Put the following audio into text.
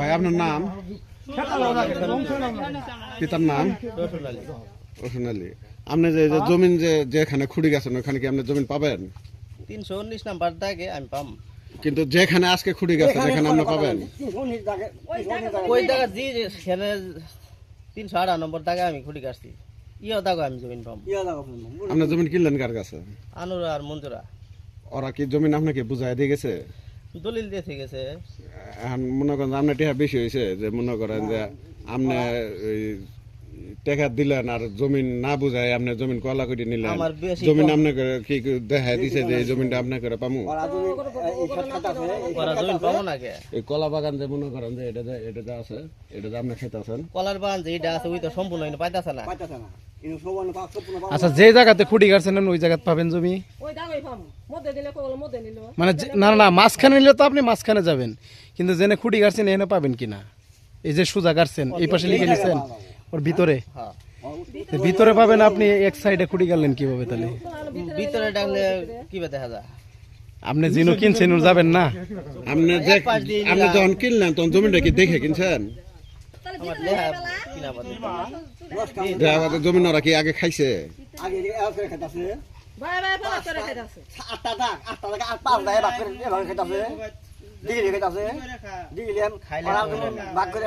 ভাই আপনার নাম? পিতার নাম? রসুন আলী। আপনি যে যে জমিন যে যেখানে খুঁড়ি গেছেন ওখানে কি আপনি জমিন পাবেন? তিনশো উনিশ নাম্বার দাগে আমি পাম। কিন্তু যেখানে আজকে খুঁড়ি গেছে সেখানে আপনি পাবেন? ওই জায়গা যে সেখানে তিনশো আঠারো নম্বর দাগে আমি খুঁটি গেছি। ইয়ে দাগো আমি জমিন পাম। আপনি জমিন কিনলেন কার কাছে? আনুরা আর মঞ্জুরা। ওরা কি জমিন আপনাকে বুঝাই দিয়ে গেছে? দলিল দিয়ে গেছে এখন মনে করেন যে আপনার টিহা বেশি হয়েছে যে মনে করেন যে আপনি ওই টাকা দিলেন আর জমিন না বুঝাই আপনি জমিন কলা করে নিলেন। জমিন আপনি করে কি দেখা দিছে যে এই জমিনটা আপনি করে পামু? ওরা জমিন পাবো না কে? এই কলা বাগান যে মনে করেন যে এটা এটা যে আছে এটা যে আপনি খেতে আছেন। কলার বান যে এটা আছে ওই তো সম্পূর্ণ পাইতাছে না। আচ্ছা যে জায়গাতে খুঁটি গাড়ছেন ওই জায়গাতে পাবেন জমি? ওই দামই পাম মধ্যে দিলে কল মধ্যে নিল? মানে না না মাঝখানে নিলে তো আপনি মাঝখানে যাবেন। কিন্তু জেনে খুঁটি গাড়ছেন এখানে পাবেন কিনা? এই যে সুজা গাড়ছেন এই পাশে লিখে নিছেন ওর ভিতরে। হ্যাঁ। ভিতরে পাবেন আপনি এক সাইডে খুঁটি গাড়লেন কীভাবে তাহলে? ভিতরে ডাকলে কি বা দেখা যায়? আপনি জিনু কিনছেন যাবেন না? আপনি আপনি। যখন কিনলেন তখন জমিনটা কি দেখে কিনছেন? কিনা বাদে দেখা গেছে জমিন ওরা কি আগে খাইছে ভাই ভাই পালা করে